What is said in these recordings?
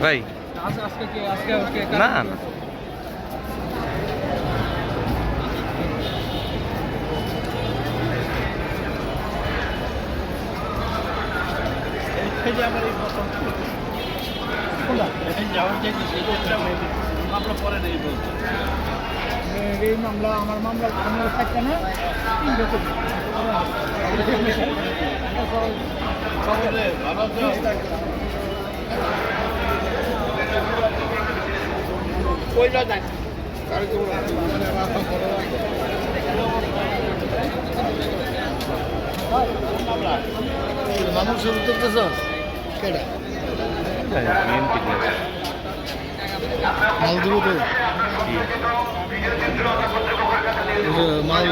ভাই। না আমরা পরে নেই বলছি এই মামলা আমার মামলা আমার থাকছে না মানুষের উত্তরতেছ কেটা বিএনপি মাল তো। মাল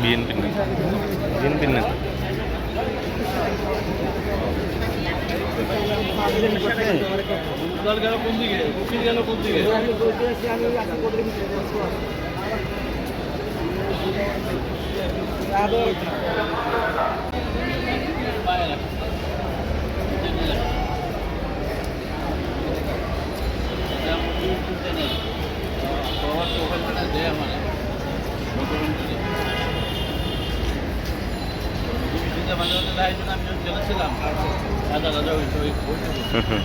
বিএনপি না বিএনপি না উদ্ধার গেল কোন দিকে উকিল গেল কোন দিকে আমি জেনেছিলাম দাদা দাদা ওই হুম হুম।